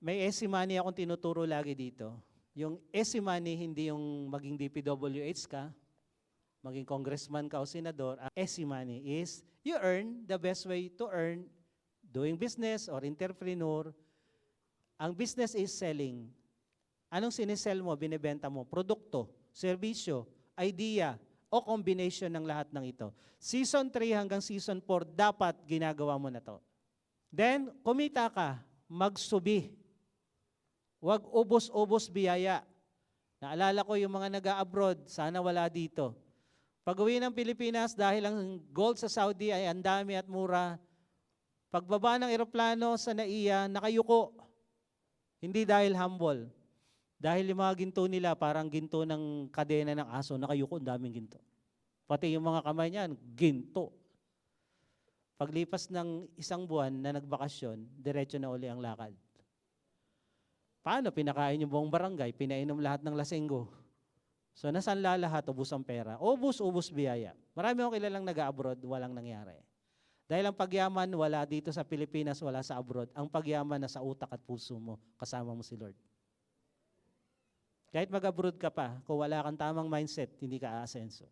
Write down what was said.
May SC money akong tinuturo lagi dito. Yung SC money, hindi yung maging DPWH ka, maging congressman ka o senador. Ang SC money is you earn the best way to earn doing business or entrepreneur. Ang business is selling. Anong sinisell mo, binibenta mo? Produkto, serbisyo, idea, o combination ng lahat ng ito. Season 3 hanggang season 4, dapat ginagawa mo na to. Then, kumita ka, magsubi. Huwag ubos-ubos biyaya. Naalala ko yung mga nag-abroad, sana wala dito. Pag uwi ng Pilipinas, dahil ang gold sa Saudi ay ang dami at mura, pagbaba ng eroplano sa NAIA, nakayuko. Hindi dahil humble. Dahil yung mga ginto nila, parang ginto ng kadena ng aso, nakayuko, ang daming ginto. Pati yung mga kamay niyan, ginto. Paglipas ng isang buwan na nagbakasyon, diretso na uli ang lakad. Paano? Pinakain yung buong barangay, pinainom lahat ng lasenggo. So nasanla lahat, ubus ang pera. Ubus, ubus biyaya. Marami akong kilalang nag-abroad, walang nangyari. Dahil ang pagyaman, wala dito sa Pilipinas, wala sa abroad. Ang pagyaman na sa utak at puso mo, kasama mo si Lord. Kahit mag-abroad ka pa, kung wala kang tamang mindset, hindi ka aasenso.